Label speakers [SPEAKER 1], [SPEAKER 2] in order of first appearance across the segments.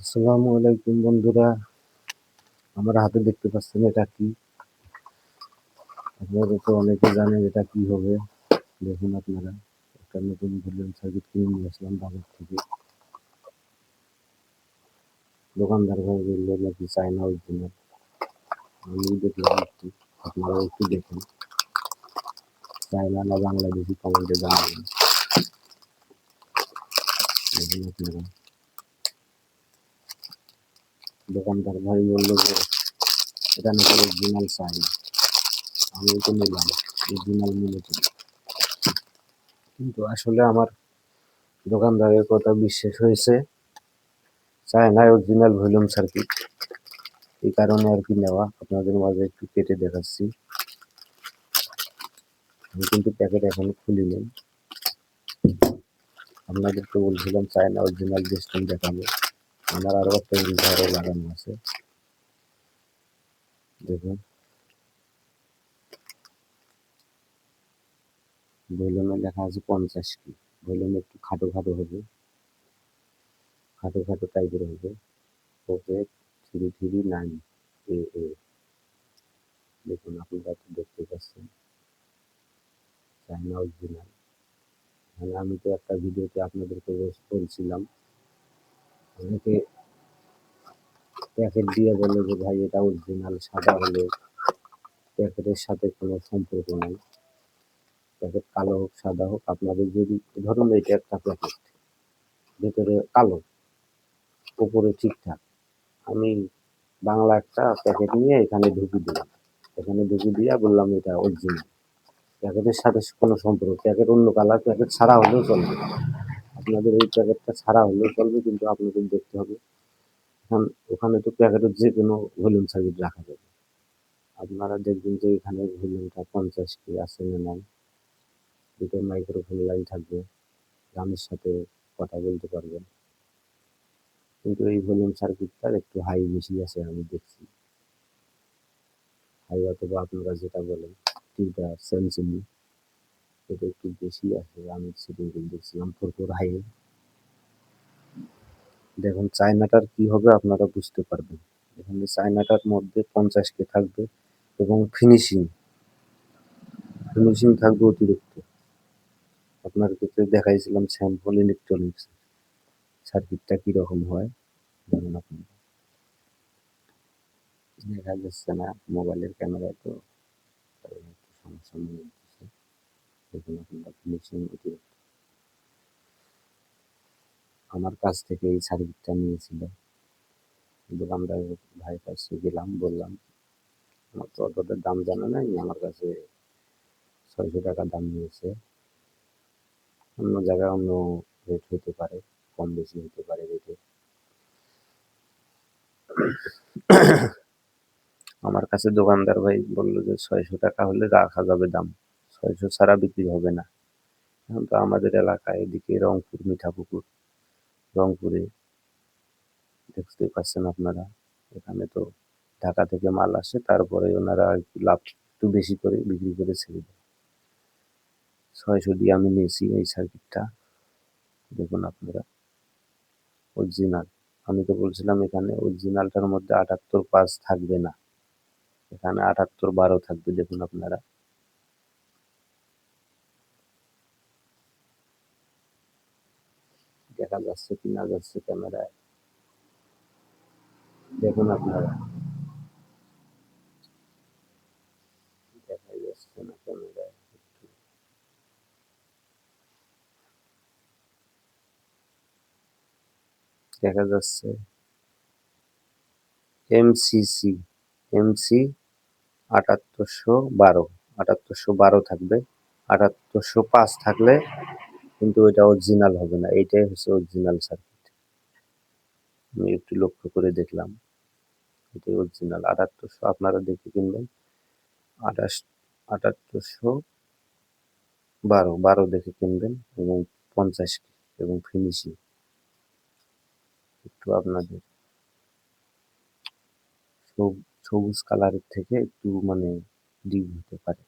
[SPEAKER 1] আসসালামু আলাইকুম বন্ধুরা। আমার হাতে দেখতে পাচ্ছেন এটা কি? আপনারা তো অনেকে জানেন এটা কি হবে। দেখুন আপনারা, একটা নতুন ভলিউম সার্কিট কিনে নিয়ে আসলাম বাজার থেকে। দোকানদার ভাই বলল নাকি চায়না অরিজিনাল আমি দেখলাম একটু আপনারা একটু দেখুন। চায়না না বাংলাদেশি কমেন্টে জানাবেন। দেখুন আপনারা। দোকানদার ভাই বলল যে, এটা নাকি অরিজিনাল চায়না আমি তো নিলাম অরিজিনাল করি কিন্তু আসলে আমার দোকানদারের কথা বিশ্বাস হয়েছে, চায়নায় অরিজিনাল ভলিউম সার্কিট। এই কারণে আর কি নেওয়া, আপনাদের মাঝে একটু কেটে দেখাচ্ছি। আমি কিন্তু প্যাকেট এখনও খুলিনি। আপনাদেরকে বলছিলাম, চায়না অরিজিনাল ডিসটেন্স দেখাবো। আমার আরও একটা ঘরে লাগানো আছে। দেখুন। ভলিউমে লেখা আছে পঞ্চাশ কি। ভলিউম একটু খাটো খাটো হবে। খাটো খাটো টাইপের হবে। Okay, three three nine A A. দেখুন, আপনারা তো দেখতে পাচ্ছেন। চায়না অরিজিনাল মানে আমি তো একটা ভিডিওতে আপনাদেরকে বলছিলাম অনেকে প্যাকেট দিয়ে বলে যে, ভাই, এটা অরিজিনাল সাদা হলে প্যাকেটের সাথে কোনো সম্পর্ক নেই। প্যাকেট কালো হোক, সাদা হোক, আপনাদের যদি, ধরুন এটা একটা প্যাকেট, ভেতরে কালো, উপরে ঠিকঠাক। আমি বাংলা একটা প্যাকেট নিয়ে এখানে ঢুকি দিলাম। এখানে ঢুকি দিয়ে বললাম, এটা অরিজিনাল প্যাকেটের সাথে কোনো সম্পর্ক, প্যাকেট অন্য কালার প্যাকেট ছাড়া হলেও চলবে। আপনাদের এই প্যাকেটটা ছাড়া হলেও চলবে, কিন্তু আপনাদের দেখতে হবে। এখন ওখানে তো প্যাকেটের যে কোনো ভলিউম সার্কিট রাখা যাবে। আপনারা দেখবেন যে এখানে ভলিউমটা পঞ্চাশ কি আছে না নাই। দুটো মাইক্রোফোন লাইন থাকবে, গানের সাথে কথা বলতে পারবেন। কিন্তু এই ভলিউম সার্কিটটার একটু হাই বেশি আছে, আমি দেখছি। হাই অথবা আপনারা যেটা বলেন টিউটা সেন্সিনি এটা একটু বেশি আছে আমি সেটিং দেখছিলাম ফোর হাই দেখুন, চায়নাটার কি হবে আপনারা বুঝতে পারবেন। এখানে চায়নাটার মধ্যে পঞ্চাশ কে থাকবে এবং ফিনিশিং ফিনিশিং থাকবে অতিরিক্ত। আপনার ক্ষেত্রে দেখাইছিলাম স্যাম্পল ইলেকট্রনিক্স সার্কিটটা কীরকম হয় যেমন আপনি? দেখা যাচ্ছে না মোবাইলের ক্যামেরায় তো সমস্যা মনে দেখুন আপনারা ফিনিশিং অতিরিক্ত আমার কাছ থেকে এই সার্কিটটা নিয়েছিল। দোকানদার ভাই কাছে গেলাম, বললাম, আমার তো অতটা দাম জানা নাই, আমার কাছে ছয়শো টাকা দাম নিয়েছে। অন্য জায়গায় অন্য রেট হতে পারে, কম বেশি হতে পারে রেটে আমার কাছে দোকানদার ভাই বলল যে, ছয়শো টাকা হলে রাখা যাবে দাম। ছয়শো ছাড়া বিক্রি হবে না। এখন তো আমাদের এলাকায় এদিকে রংপুর, মিঠাপুকুর, রংপুরে দেখতে পাচ্ছেন আপনারা। এখানে তো ঢাকা থেকে মাল আসে, তারপরে ওনারা একটু লাভ একটু বেশি করে বিক্রি করে ছেড়ে দেয়। ছয়শো দিয়ে আমি নিয়েছি এই সার্কিটটা দেখুন আপনারা অরিজিনাল আমি তো বলছিলাম এখানে অরিজিনালটার মধ্যে আটাত্তর পাঁচ থাকবে না। এখানে আটাত্তর বারো থাকবে, দেখুন আপনারা। দেখা যাচ্ছে কি না যাচ্ছে ক্যামেরায়। দেখুন আপনারা। দেখা যাচ্ছে এমসিসি এমসি আটাত্তরশো বারো। আটাত্তরশো বারো থাকবে। আটাত্তরশো পাঁচ থাকলে কিন্তু এটা অরিজিনাল হবে না এইটাই হচ্ছে অরিজিনাল সার্কিট আমি একটু লক্ষ্য করে দেখলাম, এটাই অরিজিনাল আটাত্তরশো আপনারা দেখে কিনবেন। আঠাশ আটাত্তরশো বারো বারো দেখে কিনবেন এবং পঞ্চাশ এবং ফিনিশিং একটু আপনাদের সবুজ কালারের থেকে একটু মানে ডিপ হতে পারে।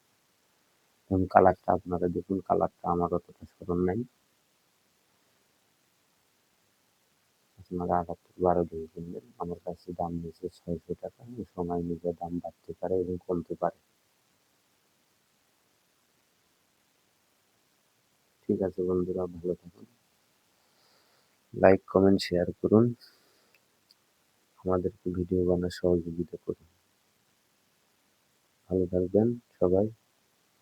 [SPEAKER 1] এবং কালারটা আপনারা দেখুন, কালারটা আমার অতটা স্মরণ নাই। আপনারা বারো কিনবেন আমার কাছে দাম নিয়েছে ছয়শো টাকা সময় দাম বাড়তে পারে এবং কমতে পারে। ঠিক আছে বন্ধুরা, ভালো থাকুন। লাইক, কমেন্ট, শেয়ার করুন। আমাদেরকে ভিডিও বানার সহযোগিতা করুন। ভালো থাকবেন সবাই।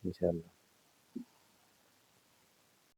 [SPEAKER 1] inshaallah.